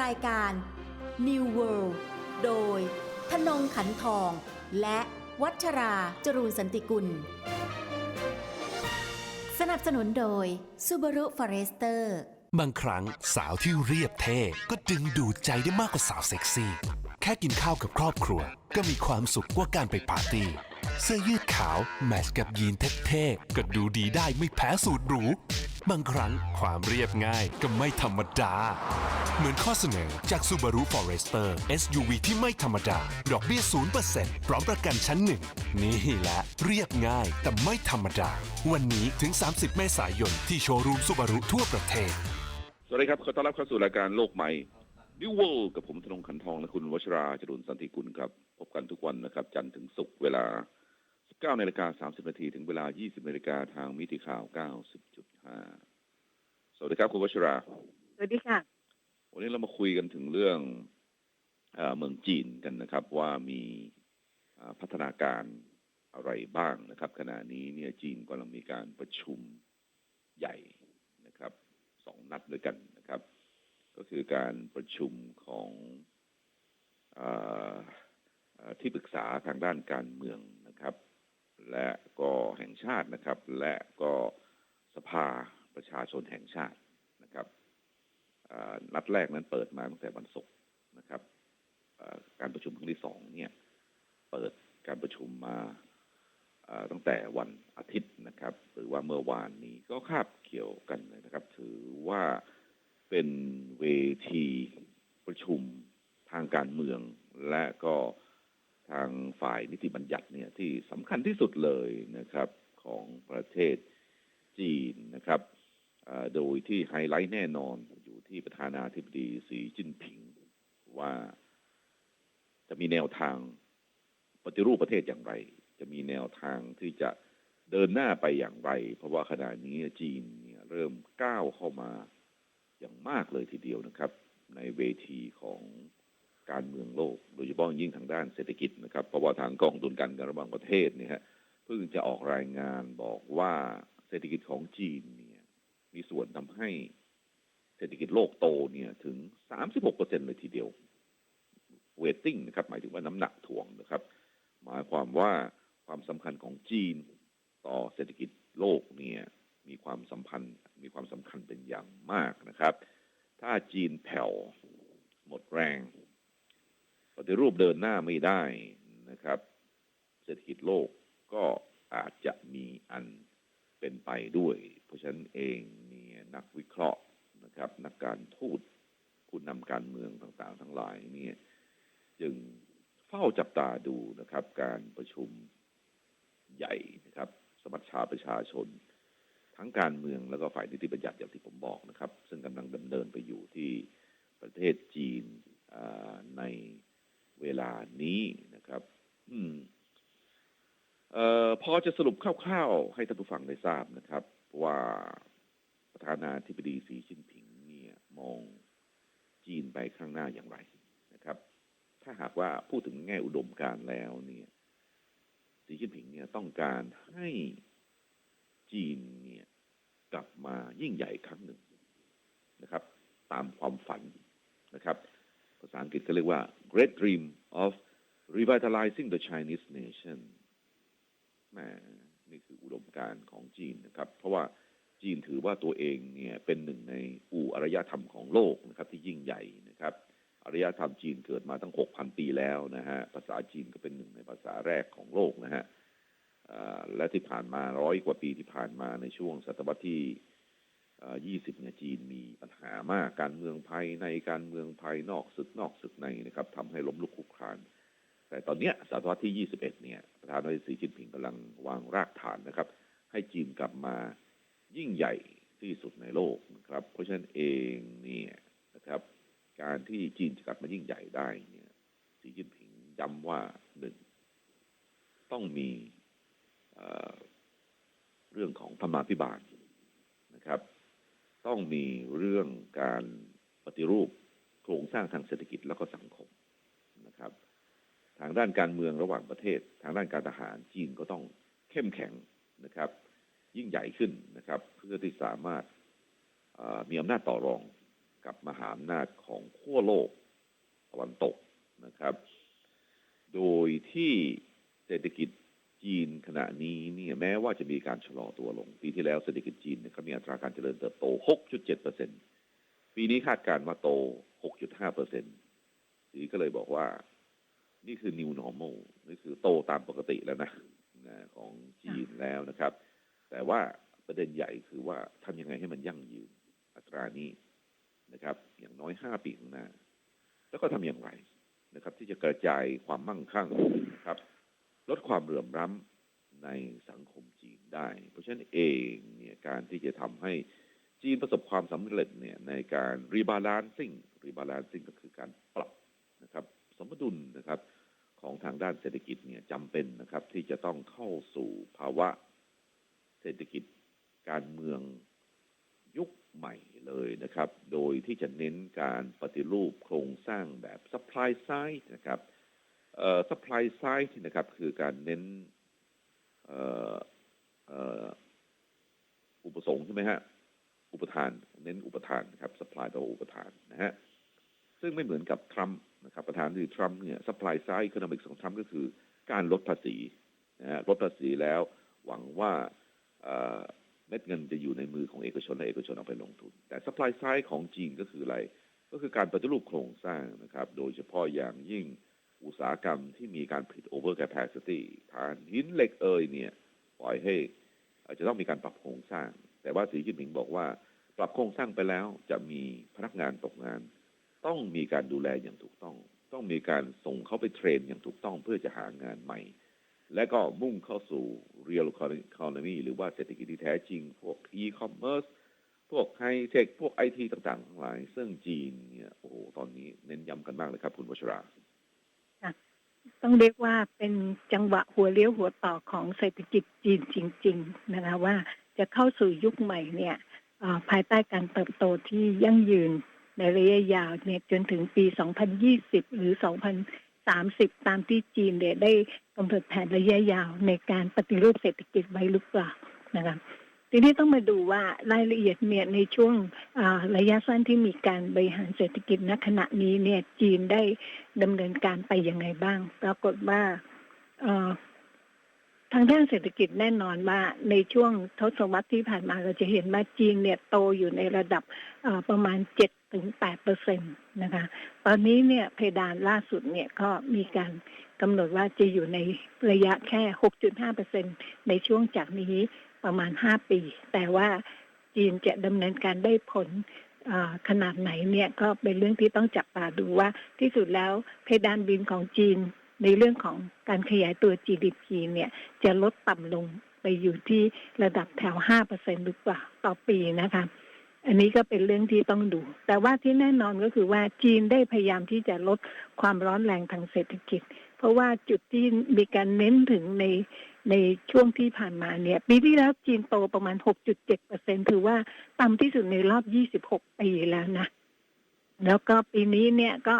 รายการ New World โดยธนงขันทอง และวัชราจรูนสันติกุล สนับสนุนโดย Subaru Forester บางครั้งสาวที่เรียบเท่ก็ดึงดูดใจได้มากกว่าสาวเซ็กซี่ แค่กินข้าวกับครอบครัว ก็มีความสุขกว่าการไปปาร์ตี้เสื้อยืดขาวแมทช์กับยีนเท่ๆก็ดูดีได้ไม่แพ้สูตรหรู บางครั้งความเรียบง่ายก็ไม่ธรรมดา เหมือนข้อเสนอจาก Subaru Forester SUV ที่ไม่ธรรมดา ดอกเบี้ย 0%พร้อมประกันชั้นหนึ่ง นี่แหละ เรียบง่ายแต่ไม่ธรรมดา วันนี้ถึง 30 เมษายน ที่โชว์รูม Subaru ทั่วประเทศ สวัสดีครับ ขอต้อนรับเข้าสู่รายการโลกใหม่ New World กับผมธนงขันทองและคุณวชราจรุนสันติกุลครับ พบกันทุกวันนะครับ จันทร์ถึงศุกร์เวลา 19นาฬิกา30นาทีถึงเวลา 20นาฬิกาทางมิติข่าว 90.5 สวัสดีครับคุณวชรา สวัสดีค่ะ วันนี้เรามาคุยกันถึงเรื่องเมืองจีนกันนะครับ ว่ามีพัฒนาการอะไรบ้างนะครับ ขณะนี้เนี่ยจีนกำลังมีการประชุมใหญ่นะครับสองนัดด้วยกันนะครับ ก็คือการประชุมของอที่ปรึกษาทางด้านการเมืองนะครับ และก็แห่งชาตินะครับ และก็สภาประชาชนแห่งชาติ นัดแรกนั้นเปิดมาตั้งแต่วันศุกร์นะครับการประชุมครั้งที่สองเนี่ยเปิดการประชุมมาตั้งแต่วันอาทิตย์นะครับ หรือว่าเมื่อวานนี้ก็คาบเกี่ยวกันเลยนะครับ ถือว่าเป็นเวทีประชุมทางการเมือง และก็ทางฝ่ายนิติบัญญัติเนี่ยที่สำคัญที่สุดเลยนะครับของประเทศจีนนะครับโดยที่ไฮไลท์แน่นอน ที่ประธานาธิบดีสีจิ้นผิงว่าจะมีแนวทางปฏิรูปประเทศอย่างไร จะมีแนวทางที่จะเดินหน้าไปอย่างไร เพราะว่าขณะนี้จีนเนี่ยเริ่มก้าวเข้ามาอย่างมากเลยทีเดียวนะครับ ในเวทีของการเมืองโลก โดยเฉพาะยิ่งทางด้านเศรษฐกิจนะครับ เพราะว่าทางกองทุนการเงินระหว่างประเทศเนี่ยฮะเพิ่งจะออกรายงานบอกว่าเศรษฐกิจของจีนเนี่ยมีส่วนทำให้ ศรษฐกิจโลกโตเนี่ยถึง 36เปอร์เซ็นเลยทีเดียวเวทติ้งนะครับ หมายถึงว่าน้ำหนักถ่วงนะครับ หมายความว่าความสำคัญของจีนต่อเศรษฐกิจโลกเนี่ยมีความสัมพันธ์มีความสำคัญเป็นอย่างมากนะครับ ถ้าจีนแผ่วหมดแรงปฏิรูปเดินหน้าไม่ได้นะครับ เศรษฐกิจโลกก็อาจจะมีอันเป็นไปด้วย เพราะฉะนั้นเองเนี่ยนักวิเคราะห์ นะครับ นักการทูตผู้นำการเมืองต่างๆ ทั้งหลายนี่จึงเฝ้าจับตาดูนะครับ การประชุมใหญ่นะครับ สมัชชาประชาชน ทั้งการเมืองแล้วก็ฝ่ายนิติบัญญัติอย่างที่ผมบอกนะครับ ซึ่งกำลังดำเนินไปอยู่ที่ประเทศจีนในเวลานี้นะครับ อืมออพอจะสรุปคร่าวๆ ให้ท่านผู้ฟังได้ทราบนะครับ ว่า ประธานาธิบดีสีจิ้นผิงเนี่ยมองจีนไปข้างหน้าอย่างไรนะครับ ถ้าหากว่าพูดถึงแง่อุดมการแล้วเนี่ย สีจิ้นผิงเนี่ยต้องการให้จีนเนี่ยกลับมายิ่งใหญ่ครั้งหนึ่งนะครับ ตามความฝันนะครับ ภาษาอังกฤษก็เรียกว่า Great Dream of Revitalizing the Chinese Nation แหมนี่คืออุดมการของจีนนะครับ เพราะว่า จีนถือว่าตัวเองเนี่ยเป็นหนึ่งในอู่อารยธรรมของโลกนะครับ ที่ยิ่งใหญ่นะครับอารยธรรมจีนเกิดมาตั้ง 6,000 ปีแล้วนะฮะ ภาษาจีนก็เป็นหนึ่งในภาษาแรกของโลกนะฮะและที่ผ่านมาร้อยกว่าปีที่ผ่านมาในช่วงศตวรรษที่ 20 เนี่ยจีนมีปัญหามากการเมืองภายในการเมืองภายนอกศึกนอกศึกในนะครับทำให้ล้มลุกคลุกคลาน แต่ตอนนี้ศตวรรษที่ 21 เนี่ยประธานาธิบดีสีจิ้นผิงกำลังวางรากฐานนะครับ ให้จีนกลับมา ยิ่งใหญ่ที่สุดในโลกนะครับ เพราะฉะนั้นเองเนี่ยนะครับ การที่จีนจะกลับมายิ่งใหญ่ได้เนี่ยสีจิ้นผิงย้ำว่าหนึ่งต้องมีเเรื่องของธรรมาภิบาลนะครับ ต้องมีเรื่องการปฏิรูปโครงสร้างทางเศรษฐกิจแล้วก็สังคมนะครับ ทางด้านการเมืองระหว่างประเทศ ทางด้านการทหารจีนก็ต้องเข้มแข็งนะครับ ยิ่งใหญ่ขึ้นนะครับ เพื่อที่สามารถมีอำนาจต่อรองกับมหาอำนาจของขั้วโลกตะวันตกนะครับ โดยที่เศรษฐกิจจีนขณะนี้เนี่ยแม้ว่าจะมีการชะลอตัวลง ปีที่แล้วเศรษฐกิจจีนเนี่ยเขามีอัตราการเจริญเติบโต 6.7%ปีนี้คาดการณ์ว่าโต 6.5%สีก็เลยบอกว่า นี่คือ new normal นี่คือโตตามปกติแล้วนะนะของจีนแล้วนะครับ แต่ว่าประเด็นใหญ่คือว่าทำยังไงให้มันยั่งยืนอัตรานี้นะครับ อย่างน้อยห้าปีข้างหน้า แล้วก็ทำอย่างไรนะครับ ที่จะกระจายความมั่งคั่งนะครับ ลดความเหลื่อมล้ำในสังคมจีนได้ เพราะฉะนั้นเองเนี่ยการที่จะทำให้จีนประสบความสำเร็จเนี่ยในการรีบาลานซิ่งรีบาลานซิ่งก็คือการปรับนะครับ สมดุลนะครับของทางด้านเศรษฐกิจเนี่ยจำเป็นนะครับ ที่จะต้องเข้าสู่ภาวะ เศรษฐกิจการเมืองยุคใหม่เลยนะครับ โดยที่จะเน้นการปฏิรูปโครงสร้างแบบ supply side นะครับ supply side นะครับ คือการเน้นอุปสงค์ใช่ไหมฮะ อุปทาน เน้นอุปทานครับ supply แปลว่าอุปทานนะฮะ ซึ่งไม่เหมือนกับทรัมป์นะครับ ประธานาธิบดีทรัมป์เนี่ย supply side economics ของทรัมป์ก็คือการลดภาษีนะฮะลดภาษีแล้วหวังว่า เม็ดเงินจะอยู่ในมือของเอกชนและเอกชนเอาไปลงทุน แต่ supply side ของจีนก็คืออะไร ก็คือการปฏิรูปโครงสร้างนะครับ โดยเฉพาะอย่างยิ่งอุตสาหกรรมที่มีการผลิต over capacity ฐานหินเหล็กเอยเนี่ยปล่อยให้อาจจะต้องมีการปรับโครงสร้าง แต่ว่าสีจิ้นผิงบอกว่า ปรับโครงสร้างไปแล้วจะมีพนักงานตกงาน ต้องมีการดูแลอย่างถูกต้อง ต้องมีการส่งเขาไปเทรนอย่างถูกต้องเพื่อจะหางานใหม่ และก็มุ่งเข้าสู่ real economy หรือว่าเศรษฐกิจที่แท้จริง พวก e-commerce พวกไฮเทค พวกไอทีต่างๆทั้งหลาย ซึ่งจีนเนี่ยโอ้โหตอนนี้เน้นย้ำกันมากเลยครับ คุณวชรา ต้องเรียกว่าเป็นจังหวะหัวเลี้ยวหัวต่อของเศรษฐกิจจีนจริง ๆ นะคะว่าจะเข้าสู่ยุคใหม่เนี่ยภายใต้การเติบโตที่ยั่งยืนในระยะยาวเนี่ยจนถึงปี 2020 หรือ 2030 ตามที่จีนเนี่ยได้กำหนดแผนระยะยาวในการปฏิรูปเศรษฐกิจไว้หรือเปล่านะคะทีนี้ต้องมาดูว่ารายละเอียดเนี่ยในช่วงระยะสั้นที่มีการบริหารเศรษฐกิจณขณะนี้เนี่ยจีนได้ดำเนินการไปยังไงบ้าง ปรากฏว่าทางด้านเศรษฐกิจแน่นอนว่าในช่วงทศวรรษที่ผ่านมาเราจะเห็นว่าจีนเนี่ยโตอยู่ในระดับประมาณ7 ถึง8เปอร์เซ็นตนะคะ ตอนนี้เนี่ยเพดานล่าสุดเนี่ยก็มีการกำหนดว่าจะอยู่ในระยะแค่ 6.5เปอร์เซ็นในช่วงจากนี้ประมาณ 5 ปี แต่ว่าจีนจะดำเนินการได้ผลขนาดไหนเนี่ยก็เป็นเรื่องที่ต้องจับตาดูว่าที่สุดแล้วเพดานบินของจีนในเรื่องของการขยายตัว GDP เนี่ยจะลดต่ำลงไปอยู่ที่ระดับแถว 5%หรือเปล่าต่อปีนะคะ อันนี้ก็เป็นเรื่องที่ต้องดู แต่ว่าที่แน่นอนก็คือว่าจีนได้พยายามที่จะลดความร้อนแรงทางเศรษฐกิจ เพราะว่าจุดที่มีการเน้นถึงในในช่วงที่ผ่านมาเนี่ย ปีที่แล้วจีนโตประมาณ 6.7เปอร์เซ็นถือว่าต่ำที่สุดในรอบ 26 ปีแล้วนะ แล้วก็ปีนี้เนี่ยก็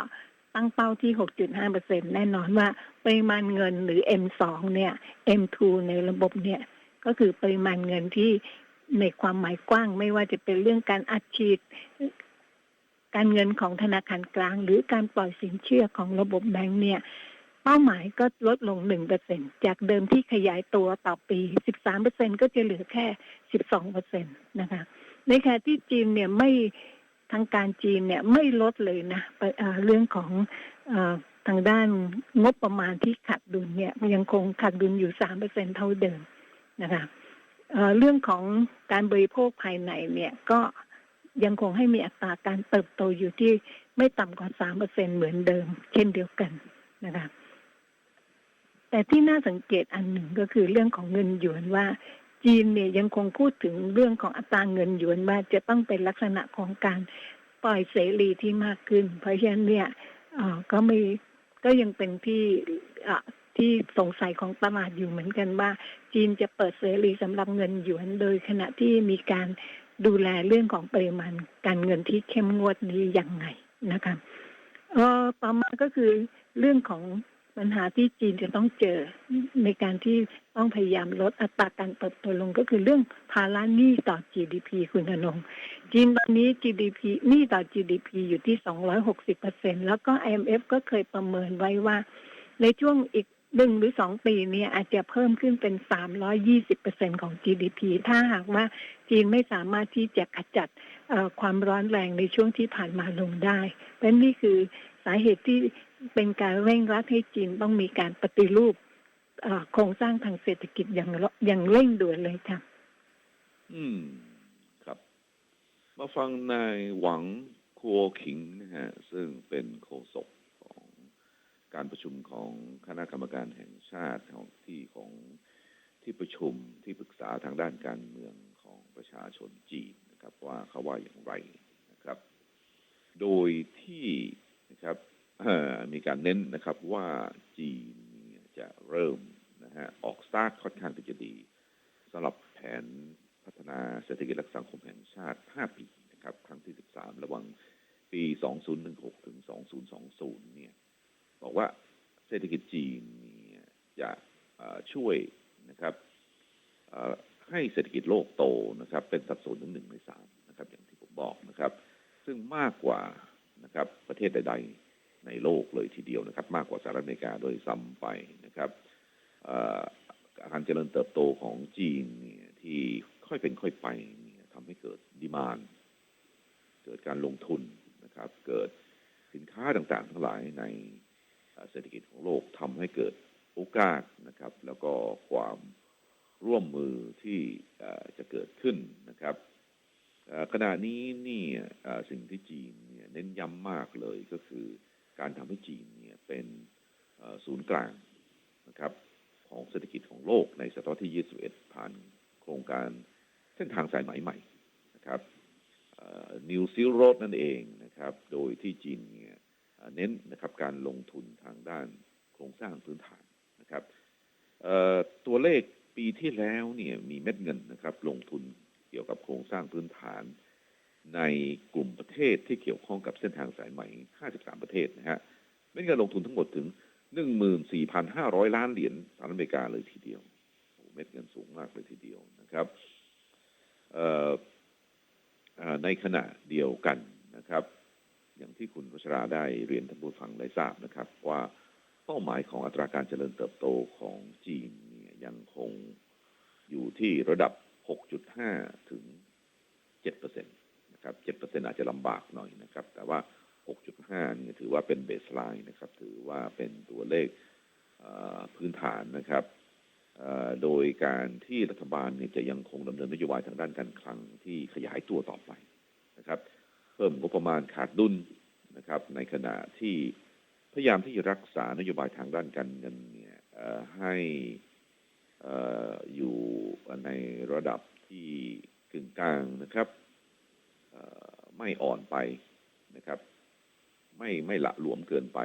ตั้งเป้าที่ 6.5เปอร์เซ็นแน่นอนว่าปริมาณเงินหรือ M2 เนี่ย M2 ในระบบเนี่ย ก็คือปริมาณเงินที่ ในความหมายกว้างไม่ว่าจะเป็นเรื่องการอัดฉีดการเงินของธนาคารกลาง หรือการปล่อยสินเชื่อของระบบแบงก์เนี่ย เป้าหมายก็ลดลง 1%จากเดิมที่ขยายตัวต่อปี 13%ก็จะเหลือแค่ 12%นะคะ ในขณะที่จีนเนี่ยไม่ทางการจีนเนี่ยไม่ลดเลยนะเรื่องของอทางด้านงบประมาณที่ขาดดุลเนี่ยยังคงขาดดุลอยู่ 3%เท่าเดิมนะคะ เรื่องของการบริโภคภายในเนี่ยก็ยังคงให้มีอัตราการเติบโตอยู่ที่ไม่ต่ำกว่า3%เปอร์เซ็นเหมือนเดิม เช่นเดียวกันนะคะแต่ที่น่าสังเกตอันหนึ่งก็คือเรื่องของเงินหยวนว่า จีนเนี่ยยังคงพูดถึงเรื่องของอัตราเงินหยวนว่าจะต้องเป็นลักษณะของการปล่อยเสรีที่มากขึ้น เพราะฉะนั้นเนี่ยก็ไม่ก็ยังเป็นที่ ที่สงสัยของตลาดอยู่เหมือนกันว่า จีนจะเปิดเสรีสำหรับเงินหยวนโดยขณะที่มีการดูแลเรื่องของปริมาณการเงินที่เข้มงวดนี้ยังไงนะคะเออต่อมาก็คือเรื่องของปัญหาที่จีนจะต้องเจอในการที่ต้องพยายามลดอัตราการเติบโตลงก็คือเรื่องภาระหนี้ต่อ GDP คุณอนงค์จีนตอนนี้ GDP หนี้ต่อ GDP อยู่ที่ 260เปอร์เซ็นแล้วก็ IMF ก็เคยประเมินไว้ว่า ในช่วงอีก หนึ่งหรือสองปีนี้อาจจะเพิ่มขึ้นเป็น320เปอร์เซ็นของ GDP ถ้าหากว่าจีนไม่สามารถที่จะขจัดความร้อนแรงในช่วงที่ผ่านมาลงได้เพราะนี่คือสาเหตุที่เป็นการเร่งรัดให้จีนต้องมีการปฏิรูปโครงสร้างทางเศรษฐกิจอย่างรอย่างเร่งด่วนเลยค่ะ อืม ครับ มาฟังนายหวังครัวขิงนะฮะ ซึ่งเป็นโฆษก การประชุมของคณะกรรมการแห่งชาติของที่ของที่ประชุมที่ปรึกษาทางด้านการเมืองของประชาชนจีนนะครับว่าเขาว่าอย่างไรนะครับ โดยที่นะครับมีการเน้นนะครับว่าจีนจะเริ่มนะฮะออกสตาร์ทค่อนข้างที่จะดีสำหรับแผนพัฒนาเศรษฐกิจและสังคมแห่งชาติ 5 ปีนะครับครั้งที่ 13 ระหว่างปี 2016 ถึง 2020 เนี่ย บอกว่าเศรษฐกิจจีนจะช่วยนะครับให้เศรษฐกิจโลกโตนะครับ เป็นสัดส่วนถึงหนึ่งในสามนะครับ อย่างที่ผมบอกนะครับ ซึ่งมากกว่านะครับ ประเทศใด ๆ ในโลกเลยทีเดียวนะครับ มากกว่าสหรัฐอเมริกาโดยซ้ำไปนะครับการเจริญเติบโตของจีนที่ค่อยเป็นค่อยไปเนี่ยทำให้เกิดดีมานเกิดการลงทุนนะครับ เกิดสินค้าต่างๆ ทั้งหลายใน เศรษฐกิจของโลกทำให้เกิดโอกาสนะครับ แล้วก็ความร่วมมือที่จะเกิดขึ้นนะครับขณะนี้นี่สิ่งที่จีนเนี่ยเน้นย้ำมากเลยก็คือการทำให้จีนเนี่ยเป็นศูนย์กลางนะครับของเศรษฐกิจของโลกในศตวรรษที่ 21 ผ่านโครงการเส้นทางสายไหมใหม่นะครับนิวซิลโรดนั่นเองนะครับ โดยที่จีน เน้นนะครับการลงทุนทางด้านโครงสร้างพื้นฐานนะครับตัวเลขปีที่แล้วเนี่ยมีเม็ดเงินนะครับ ลงทุนเกี่ยวกับโครงสร้างพื้นฐานในกลุ่มประเทศที่เกี่ยวข้องกับเส้นทางสายไหม่ 53 ประเทศนะฮะเม็ดเงินลงทุนทั้งหมดถึง 14,500 ล้านเหรียญสหรัฐอเมริกาเลยทีเดียวเม็ดเงินสูงมากเลยทีเดียวนะครับในขณะเดียวกันนะครับ อย่างที่คุณวชราได้เรียนท่านผู้ฟังได้ทราบนะครับ ว่าเป้าหมายของอัตราการเจริญเติบโตของจีนเนี่ยยังคงอยู่ที่ระดับ 6.5 ถึง 7%นะครับ 7%อาจจะลำบากหน่อยนะครับ แต่ว่า 6.5นี่ถือว่าเป็นเบสไลน์นะครับ ถือว่าเป็นตัวเลขพื้นฐานนะครับโดยการที่รัฐบาลเนี่ยจะยังคงดำเนินนโยบายทางด้านการคลังที่ขยายตัวต่อไปนะครับ เพิ่มงบประมาณขาดดุลนะครับ ในขณะที่พยายามที่จะรักษานโยบายทางด้านการเงินเนี่ยให้อยู่ในระดับที่กึ่งกลางนะครับไม่อ่อนไปนะครับ ไม่ไม่ละหลวมเกินไป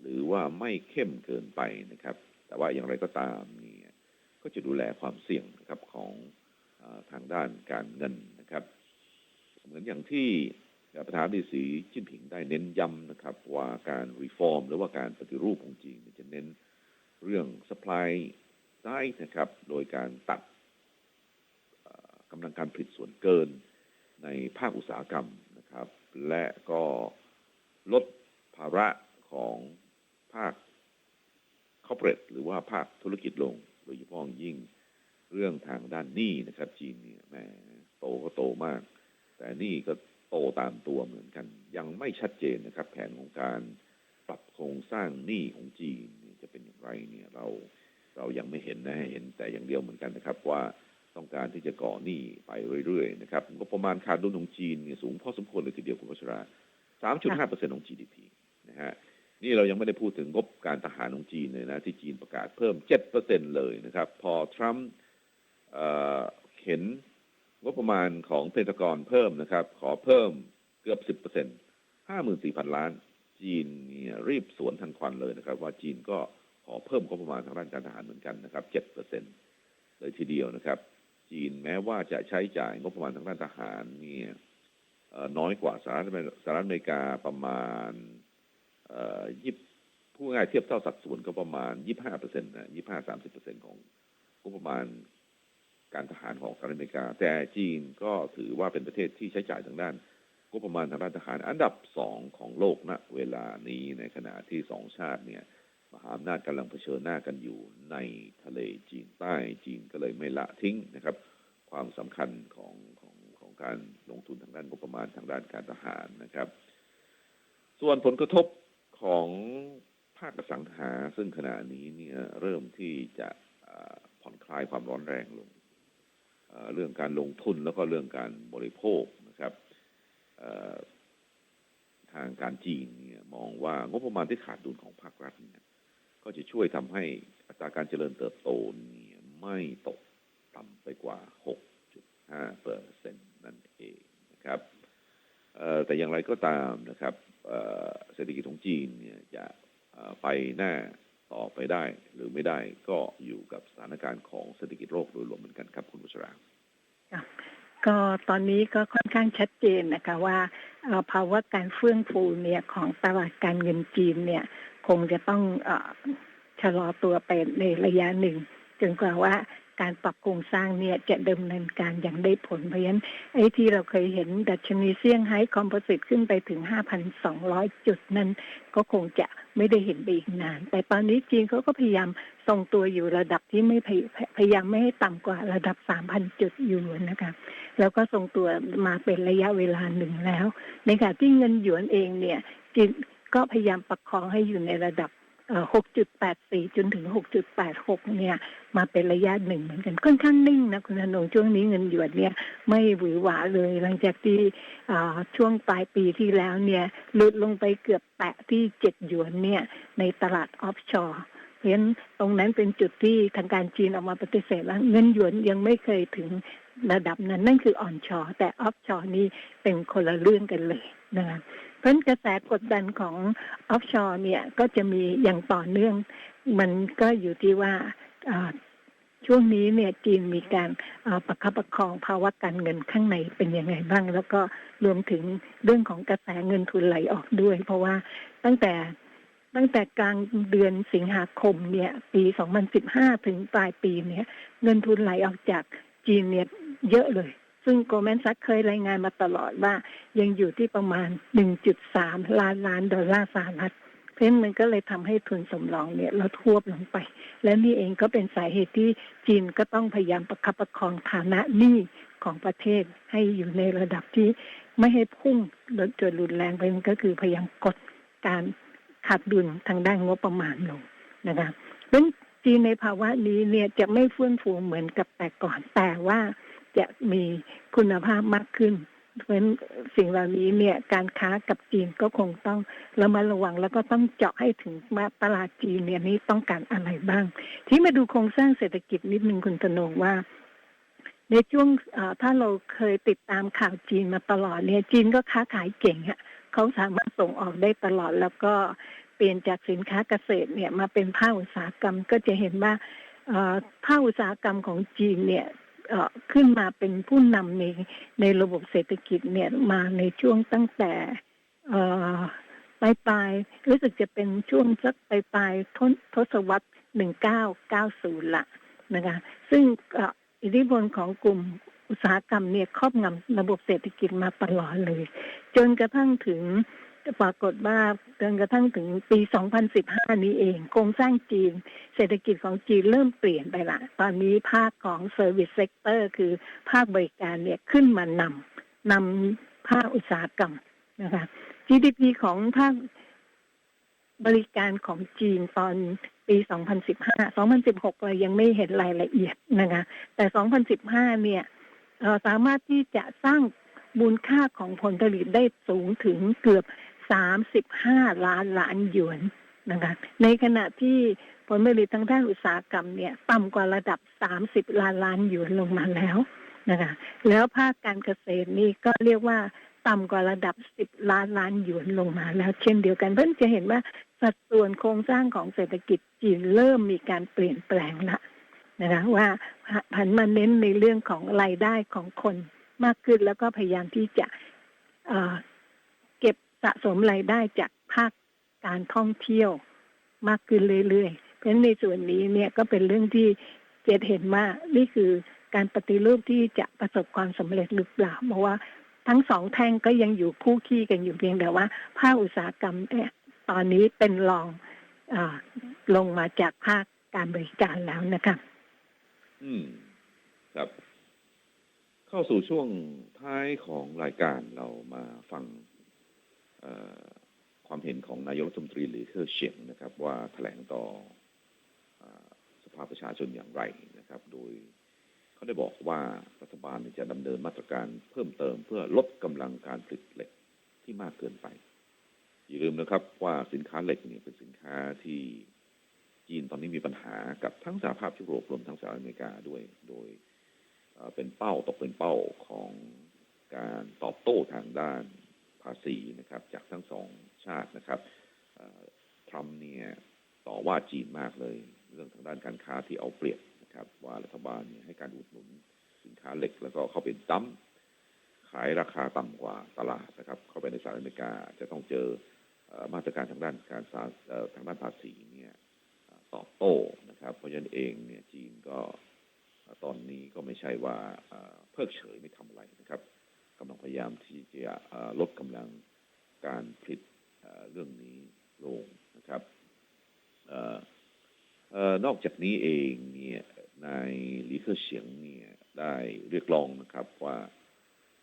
หรือว่าไม่เข้มเกินไปนะครับ แต่ว่าอย่างไรก็ตามเนี่ยก็จะดูแลความเสี่ยงนะครับของอทางด้านการเงินนะครับ เหมือนอย่างที่ ประธานาธิบดีสีจิ้นผิงได้เน้นย้ำนะครับ ว่าการรีฟอร์ม หรือว่าการปฏิรูปของจีนจะเน้นเรื่อง supply side นะครับ โดยการตัดกำลังการผลิตส่วนเกินในภาคอุตสาหกรรมนะครับ และก็ลดภาระของภาค corporate หรือว่าภาคธุรกิจลง โดยเฉพาะยิ่งเรื่องทางด้านหนี้นะครับ จีนเนี่ยแหมโตก็โตมาก แต่หนี่ก็ ตตามตัวเหมือนกัน ยังไม่ชัดเจนนะครับ แผนของการปรับโครงสร้างหนี้ของจีนจะเป็นอย่างไรเนี่ยเราเรายังไม่เห็นนะเห็นแต่อย่างเดียวเหมือนกันนะครับว่าต้องการที่จะก่อหนี้ไปเรื่อยๆนะครับงบประมาณขาดดุลของจีนเนี่ยสูงพอสมควรเลยทีเดียวคุณวัชรา3.5%ของ GDP นะฮะนี่เรายังไม่ได้พูดถึงงบการทหารของจีนเลยนะ ที่จีนประกาศเพิ่ม7%เปอร์เซ็นเลยนะครับ พอทรัมป์เห็น งบประมาณของเพนทากรเพิ่มนะครับ ขอเพิ่มเกือบ10% 54,000ล้าน จีนเนี่ยรีบสวนทันควันเลยนะครับ ว่าจีนก็ขอเพิ่มงบประมาณทางด้านการทหารเหมือนกันนะครับ7%เปอร์เซ็นต์เลยทีเดียวนะครับ จีนแม้ว่าจะใช้จ่ายงบประมาณทางด้านทหารเนี่ยน้อยกว่าสหรัฐอเมริสหรัฐอเมริกาประมาณยี่พูดง่ายเทียบเท่าสัดส่วนก็ประมาณ25เปอร์เซ็นต์นะ25 30เปอร์เซ็นต์ของงบประมาณ การทหารของสหรัฐอเมริกา แต่จีนก็ถือว่าเป็นประเทศที่ใช้จ่ายทางด้านงบประมาณทางด้านทหารอันดับสองของโลกณเวลานี้ในขณะที่สองชาติเนี่ยมหาอำนาจกำลังเผชิญหน้ากันอยู่ในทะเลจีนใต้จีนก็เลยไม่ละทิ้งนะครับ ความสำคัญของของของการลงทุนทางด้านงบประมาณทางด้านการทหารนะครับ ส่วนผลกระทบของภาคสังหาซึ่งขณะนี้เนี่ยเริ่มที่จะผ่อนคลายความร้อนแรงลง เรื่องการลงทุนแล้วก็เรื่องการบริโภคนะครับทางการจีนเนี่ยมองว่างบประมาณที่ขาดดุลของภาครัฐเนี่ยก็จะช่วยทำให้อัตราการเจริญเติบโตเนี่ยไม่ตกต่ำไปกว่า 6.5เปอร์เซ็นต์นั่นเองนะครับแต่อย่างไรก็ตามนะครับเศรษฐกิจของจีนเนี่ยจะไปหน้า ต่อไปได้หรือไม่ได้ก็อยู่กับสถานการณ์ของเศรษฐกิจโลกโดยรวมเหมือนกันครับคุณบุชราก็ตอนนี้ก็ค่อนข้างชัดเจนนะคะว่าภาวะการเฟื่องฟูเนี่ยของตลาดการเงินจีนเนี่ย คงจะต้องอชะลอตัวไปในระยะหนึ่งจนกว่าว่า การปรับโครงสร้างเนี่ยจะดำเนินการอย่างได้ผล เพราะฉะนั้นไอ้ที่เราเคยเห็นดัชนีเซี่ยงไฮ้คอมโพสิตขึ้นไปถึง 5,200 จุดนั้น ก็คงจะไม่ได้เห็นไปอีกนาน แต่ตอนนี้จีนเขาก็พยายามทรงตัวอยู่ระดับที่ไม่พยพยายามไม่ให้ต่ำกว่าระดับ 3,000 จุดอยู่นะคะแล้วก็ทรงตัวมาเป็นระยะเวลาหนึ่งแล้ว ในขณะที่เงินหยวนเองเนี่ยจีนก็พยายามประคองให้อยู่ในระดับ 6.84 จนถึง 6.86 เนี่ย มาเป็นระยะหนึ่งเหมือนกันค่อนข้างนิ่งนะคุณธนงช่วงนี้เงินหยวนเนี่ย ไม่หวือหวาเลย หลังจากที่ช่วงปลายปีที่แล้วเนี่ยหลุดลงไปเกือบแตะที่ 7 หยวนเนี่ย ในตลาดออฟชอร์เพราะฉะนั้นตรงนั้นเป็นจุดที่ทางการจีนออกมาปฏิเสธแล้วเงินหยวนยังไม่เคยถึงระดับนั้นนั่นคือออนชอร์แต่ออฟชอร์นี่เป็นคนละเรื่องกันเลยนะคะ ราะฉะนั้นกระแสกดดันของออฟชอร์เนี่ยก็จะมีอย่างต่อเนื่อง มันก็อยู่ที่ว่าช่วงนี้เนี่ยจีนมีการาประคับประคองภาวะการเงินข้างในเป็นยังไงบ้าง แล้วก็รวมถึงเรื่องของกระแสเงินทุนไหลออกด้วย เพราะว่าตั้งแต่ตั้งแต่กลางเดือนสิงหาคมเนี่ย ปี 2015 ถึงปลายปีเนี่ย เงินทุนไหลออกจากจีนเนี่ยเยอะเลย ซึ่งโกลแมนซักเคยรายงานมาตลอดว่ายังอยู่ที่ประมาณ 1.3 ล้านล้านดอลลาร์สหรัฐเพราะฉะนั้นมันก็เลยทำให้ทุนสำรองเนี่ยลดทวบลงไป และนี่เองก็เป็นสาเหตุที่จีนก็ต้องพยายามประคับประคองฐานะหนี้ของประเทศให้อยู่ในระดับที่ไม่ให้พุ่งจนรุนแรงไปมันก็คือพยายามกดการขาดดุลทางด้านงบประมาณลงนะคะเพราะฉะนั้นจีนในภาวะนี้เนี่ยจะไม่เฟื่องฟูเหมือนกับแต่ก่อนแต่ว่า จะมีคุณภาพมากขึ้นเพราะฉะนั้นสิ่งเหล่านี้เนี่ยการค้ากับจีนก็คงต้องระมัดระวัง แล้วก็ต้องเจาะให้ถึงว่าตลาดจีนเนี่ยนี้ต้องการอะไรบ้าง ที่มาดูโครงสร้างเศรษฐกิจนิดนึงคุณตนงว่า ในช่วงถ้าเราเคยติดตามข่าวจีนมาตลอดเนี่ยจีนก็ค้าขายเก่งอะเขาสามารถส่งออกได้ตลอด แล้วก็เปลี่ยนจากสินค้าเกษตรเนี่ยมาเป็นภาคอุตสาหกรรมก็จะเห็นว่าภาคอุตสาหกรรมของจีนเนี่ย ขึ้นมาเป็นผู้นำในในระบบเศรษฐกิจเนี่ยมาในช่วงตั้งแต่ปลายปลายๆรู้สึกจะเป็นช่วงสักปลายปลายๆทศทศวรรษ 1990 ละนะคะซึ่งอิทธิพลของกลุ่มอุตสาหกรรมเนี่ยครอบงำระบบเศรษฐกิจมาตลอดเลย จนกระทั่งถึง ปรากฏว่าจนกระทั่งถึงปี 2015 นี้เอง โครงสร้างจีน เศรษฐกิจของจีนเริ่มเปลี่ยนไปละ ตอนนี้ภาคของ Service Sector คือภาคบริการเนี่ยขึ้นมานำนำภาคอุตสาหกรรมนะคะ GDP ของภาคบริการของจีนตอนปี 2015 2016 เรายังไม่เห็นรายละเอียดนะคะ แต่ 2015 เนี่ยเอ่อสามารถที่จะสร้างมูลค่าของผลผลิตได้สูงถึงเกือบ 35ล้านล้านหยวนนะคะในขณะที่ผลผลิตทางด้านอุตสาหกรรมเนี่ยต่ำกว่าระดับ30ล้านล้านหยวนลงมาแล้วนะคะแล้วภาคการเกษตรนี่ก็เรียกว่าต่ำกว่าระดับ10ล้านล้านหยวนลงมาแล้ว เช่นเดียวกันเพื่อนจะเห็นว่าสัดส่วนโครงสร้างของเศรษฐกิจจีนเริ่มมีการเปลี่ยนแปลงละนะคะว่าผันมาเน้นในเรื่องของรายได้ของคนมากขึ้นแล้วก็พยายามที่จะะสมรายได้จากภาคการท่องเที่ยวมากขึ้นเรื่อยๆ เพราะในส่วนนี้เนี่ยก็เป็นเรื่องที่เจดเห็นว่านี่คือการปฏิรูปที่จะประสบความสำเร็จหรือเปล่า เพราะว่าทั้งสองแท่งก็ยังอยู่คู่ขี้กันอยู่เพียงแต่ว่าภาคอุตสาหกรรมเนี่ยตอนนี้เป็นรองอลงมาจากภาคการบริการแล้วนะคะอืม ครับ เข้าสู่ช่วงท้ายของรายการเรามาฟัง ความเห็นของนายกรัฐมนตรีหรือเคอร์เฉียงนะครับ ว่าแถลงต่ออสภาประชาชนอย่างไรนะครับ โดยเขาได้บอกว่ารัฐบาลจะดำเนินมาตรการเพิ่มเติมเพื่อลดกำลังการผลิตเหล็กที่มากเกินไปอย่าลืมนะครับว่าสินค้าเหล็กเนี่ยเป็นสินค้าที่จีนตอนนี้มีปัญหากับทั้งสหภาพยุโรปรวมทั้งสหรัฐอเมริกาด้วย โดยเป็นเป้าตกเป็นเป้าของการตอบโต้ทางด้านาษีนะครับ จากทั้งสองชาตินะครับเอ่อทรัมป์เนี่ยต่อว่าจีนมากเลย เรื่องทางด้านการค้าที่เอาเปรียบนะครับ ว่ารัฐบาลเนี่ยให้การอุดหนุนสินค้าเหล็กแล้วก็เข้าเป็นดั้มขายราคาต่ำกว่าตลาดนะครับ เข้าไปในสหรัฐอเมริกาจะต้องเจอมาตรการทางด้านการสาทางด้านภาษีเนี่ยตอบโต้นะครับ เพราะฉะนั้นเองเนี่ยจีนก็ตอนนี้ก็ไม่ใช่ว่าเอ่อเพิกเฉยไม่ทำอะไรนะครับ กำลังพยายามที่จะลดกำลังการผลิตเรื่องนี้ลงนะครับออนอกจากนี้เองเนี่ยนายลีเคอร์เฉียงเนี่ยได้เรียกร้องนะครับว่า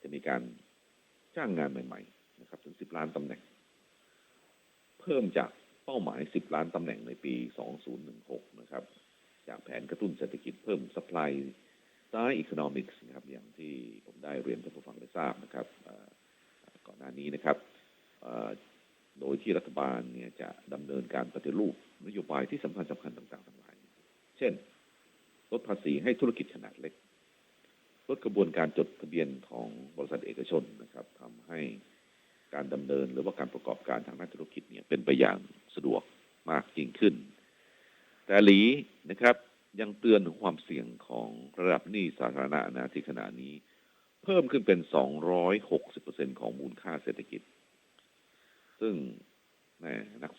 จะมีการจ้างงานใหม่ ๆ นะครับ ถึง 10 ล้านตำแหน่ง เพิ่มจากเป้าหมาย 10 ล้านตำแหน่งในปี 2016 นะครับ จากแผนกระตุ้นเศรษฐกิจเพิ่ม supply side economics นะครับอย่างที่ผมได้เรียนท่านผู้ฟังได้ทราบนะครับก่อนหน้านี้นะครับโดยที่รัฐบาลเนี่ยจะดำเนินการปฏิรูปนโยบายที่สำคัญสำคัญต่างๆทั้งหลาย เช่น ลดภาษีให้ธุรกิจขนาดเล็ก ลดกระบวนการจดทะเบียนของบริษัทเอกชนนะครับทำให้การดำเนินหรือว่าการประกอบการทางด้านธุรกิจเนี่ยเป็นไปอย่างสะดวกมากยิ่งขึ้น แต่หลีนะครับ ยังเตือนถึงความเสี่ยงของระดับหนี้สาธารณะนะที่ขณะนี้ เพิ่มขึ้นเป็น 260%ของมูลค่าเศรษฐกิจ ซึ่งนัก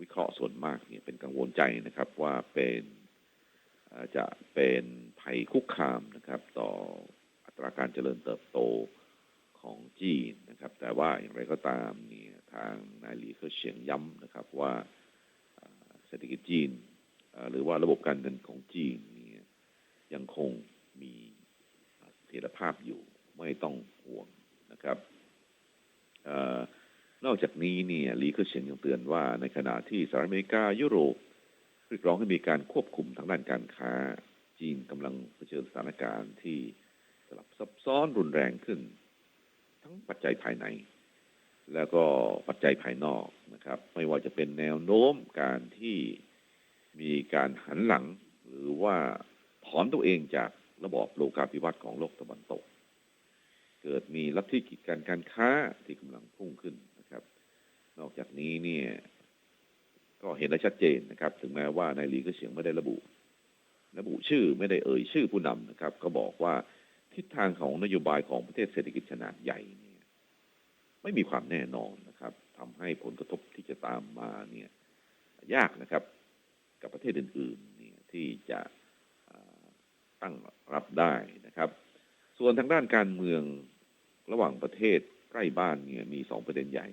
วิเคราะห์ส่วนมากเนี่ยเป็นกังวลใจนะครับว่าเป็นจะเป็นภัยคุกคามนะครับ ต่ออัตราการเจริญเติบโตของจีนนะครับ แต่ว่าอย่างไรก็ตามเนี่ยทางนายหลีเคอร์เฉียงย้ำนะครับว่าเศรษฐกิจจีน หรือว่าระบบการเงินของจีนเนี่ยยังคงมีเสถียรภาพอยู่ไม่ต้องห่วงนะครับอนอกจากนี้เนี่ยหลีเคอร์เฉียงยังเตือนว่าในขณะที่สหรัฐอเมริกายุโรปเรียกร้องให้มีการควบคุมทางด้านการค้า จีนกำลังเผชิญสถานการณ์ที่สลับซับซ้อนรุนแรงขึ้น ทั้งปัจจัยภายใน แล้วก็ปัจจัยภายนอกนะครับ ไม่ว่าจะเป็นแนวโน้มการที่ มีการหันหลัง หรือว่าถอนตัวเองจากระบอบโลกาภิวัตน์ของโลกตะวันตก เกิดมีลัทธิกิจการการค้าที่กำลังพุ่งขึ้นนะครับ นอกจากนี้เนี่ย ก็เห็นได้ชัดเจนนะครับ ถึงแม้ว่านายหลีก็เฉียงไม่ได้ระบุ ระบุชื่อไม่ได้เอ่ยชื่อผู้นำนะครับ ก็บอกว่าทิศทางของนโยบายของประเทศเศรษฐกิจขนาดใหญ่เนี่ย ไม่มีความแน่นอนนะครับทำให้ผลกระทบที่จะตามมาเนี่ย ยากนะครับ กับประเทศอื่นๆนี่ที่จะตั้งรับได้นะครับ ส่วนทางด้านการเมืองระหว่างประเทศใกล้บ้านเนี่ยมีสองประเด็นใหญ่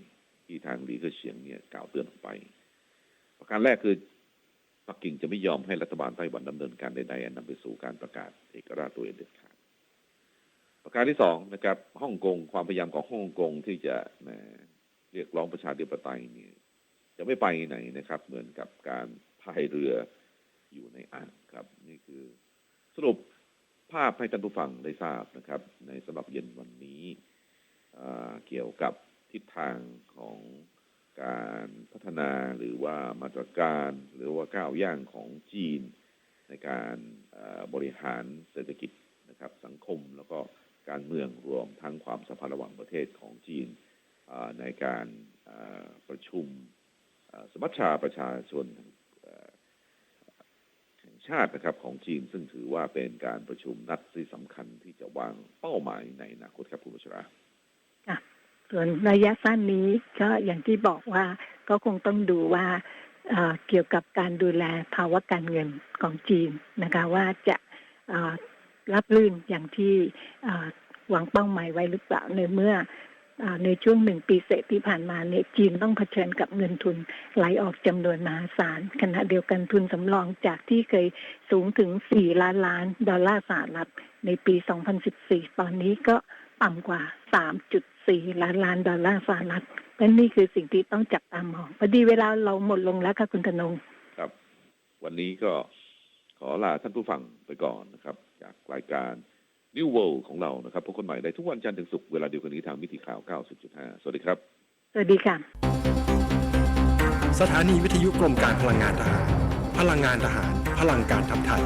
ที่ทางลีก็เฉียงเนี่ยกล่าวเตือนออกไป ประการแรกคือปักกิ่งจะไม่ยอมให้รัฐบาลไต้หวันดำเนินการใดๆนนำไปสู่การประกาศเอกราชตัวเองเด็ดขาดประการที่สองนะครับฮ่องกงความพยายามของฮ่องกงที่จะแหมเรียกร้องประชาธิปไตยเนี่ยจะไม่ไปไหนนะครับ เหมือนกับการายเรืออยู่ในอ่างครับ นี่คือสรุปภาพให้ท่านผู้ฟังได้ทราบนะครับ ในสำหรับเย็นวันนี้เกี่ยวกับทิศทางของการพัฒนาหรือว่ามาตรการหรือว่าก้าวย่างของจีน ในการบริหารเศรษฐกิจนะครับ สังคมแล้วก็การเมืองรวมทั้งความสัมพันธ์ระหว่างประเทศของจีนในการประชุมสมัชชาประชาชน ชาตินะครับของจีน ซึ่งถือว่าเป็นการประชุมนัดที่สำคัญที่จะวางเป้าหมายในอนาคตครับคุณวัชราส่วนระยะสั้นนี้ก็อย่างที่บอกว่าก็คงต้องดูว่าเเกี่ยวกับการดูแลภาวะการเงินของจีนนะคะว่าจะรับรื่นอย่างที่วังเป้าหมายไว้หรือเปล่าในเมื่อ ในช่วงหนึ่งปีเศษที่ผ่านมาเนี่ยจีนต้องเผชิญกับเงินทุนไหลออกจำนวนมหาศาลขณะเดียวกันทุนสำรองจากที่เคยสูงถึง 4 ล้านล้านดอลลาร์สหรัฐในปี 2014 ตอนนี้ก็ต่ำกว่า 3.4 ล้านล้านดอลลาร์สหรัฐและนี่คือสิ่งที่ต้องจับตามองพอดีเวลาเราหมดลงแล้วค่ะคุณธนงครับ วันนี้ก็ขอลาท่านผู้ฟังไปก่อนนะครับ จากรายการ New World ของเรานะครับพบกันใหม่ได้ทุกวันจันทร์ถึงศุกร์เวลาเดียวกันนี้ทางมิติข่าว 90.5 สวัสดีครับ สวัสดีค่ะ สถานีวิทยุกรมการพลังงานทหาร พลังงานทหาร พลังการทำไทย